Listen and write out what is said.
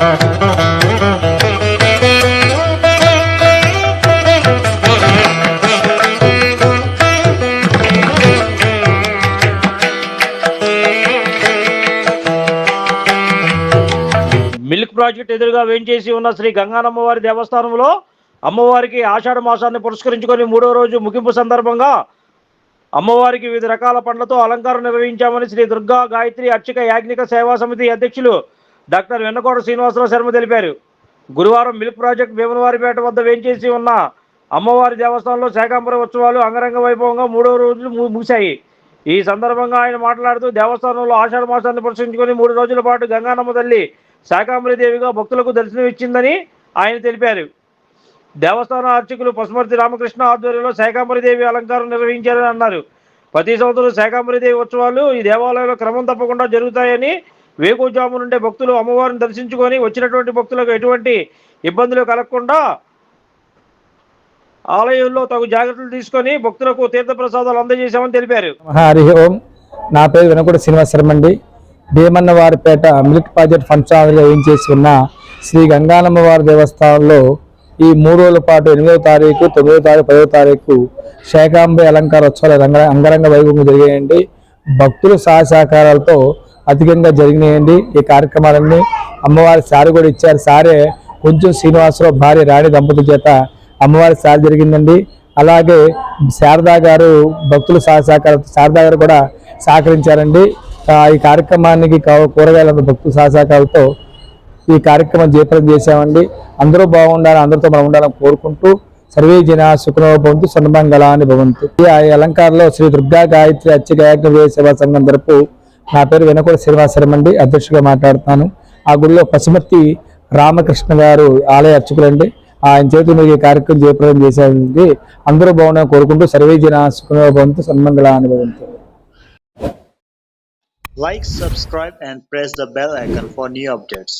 Milk project ఎదురుగా వేంచేసి ఉన్న శ్రీ గంగానమ్మవారి దేవస్థానంలో అమ్మవారికి ఆషాఢ మాసాన్ని పురస్కరించుకొని మూడో రోజు ముగింపు సందర్భంగా అమ్మవారికి వివిధ రకాల పండ్లతో అలంకారం నిర్వహించామని శ్రీ దుర్గా గాయత్రి అర్చక యాజ్ఞిక సేవా సమితి అధ్యక్షులు డాక్టర్ వెన్నకోట శ్రీనివాసరావు శర్మ తెలిపారు. గురువారం మిల్క్ ప్రాజెక్ట్ భీమనవారిపేట వద్ద వేంచేసి ఉన్న అమ్మవారి దేవస్థానంలో శాకాంబర ఉత్సవాలు అంగరంగ వైభవంగా మూడో రోజులు ముగిశాయి. ఈ సందర్భంగా ఆయన మాట్లాడుతూ దేవస్థానంలో ఆషాఢ మాసాన్ని పురస్కరించుకొని మూడు రోజుల పాటు గంగానమ్మ తల్లి శాకాంబరి దేవిగా భక్తులకు దర్శనం ఇచ్చిందని ఆయన తెలిపారు. దేవస్థాన అర్చకులు పశుమర్తి రామకృష్ణ ఆధ్వర్యంలో శాకాంబరిదేవి అలంకారం నిర్వహించారని అన్నారు. ప్రతి సంవత్సరం శాకాంబరిదేవి ఉత్సవాలు ఈ దేవాలయంలో క్రమం తప్పకుండా జరుగుతాయని వేకుజాము నుండే భక్తులు అమ్మవారిని దర్శించుకొని వచ్చినటువంటి భక్తులకు ఎటువంటి ఇబ్బందులు కలగకుండా ఆలయంలో తగు జాగ్రత్తలు తీసుకొని భక్తులకు తీర్థప్రసాదాలు అందజేశామని తెలిపారు. హరి ఓం. నా పేరు వెనకూడ శ్రీనివాస అండి భీమన్నవారిపేట మిల్క్ ప్రాజెక్ట్ ఫంక్షన్గా ఏం చేసి ఉన్న శ్రీ గంగానమ్మ వారి దేవస్థానంలో ఈ మూడు రోజుల పాటు ఎనిమిదవ తారీఖు తొమ్మిదవ తారీఖు పదవ తారీఖు శేఖాంబే అలంకార ఉత్సవాలు రంగ అంగరంగ వైభవంగా జరిగాయండి. భక్తులు సహసహకారాలతో అధికంగా జరిగినాయండి. ఈ కార్యక్రమాలన్నీ అమ్మవారి సారి కూడా ఇచ్చారు. సారే కొంచెం శ్రీనివాసరావు భార్య రాణి దంపతుల చేత అమ్మవారి సారి జరిగిందండి. అలాగే శారదా గారు భక్తుల సహసహకార శారదా గారు కూడా సహకరించారండి. ఈ కార్యక్రమానికి కూరగాయల భక్తుల సహసహకారాలతో ఈ కార్యక్రమం జయప్రదం చేశామండి. అందరూ బాగుండాలి అందరితో మనం ఉండాలని కోరుకుంటూ సర్వే జన సుఖనో భవంతు సన్మంగళాన్ని భవంతు. ఈ ఆ అలంకారంలో శ్రీ దుర్గా గాయత్రి అత్య గాయత్రి సేవా సంఘం తరపు నా పేరు వెనకొడ శ్రీనివాసరం అండి అధ్యక్షుడిగా మాట్లాడుతాను ఆ గుడిలో పశుమతి రామకృష్ణ గారు ఆలయ అర్చకులండి. ఆయన చేతి మీద ఈ కార్యక్రమం జయప్రదం చేసేది అందరూ బాగుండాలని కోరుకుంటూ సర్వే జన సుఖనో భవంతు సన్మంగళాన్ని భవంతు Like, subscribe, and press the bell icon for new updates.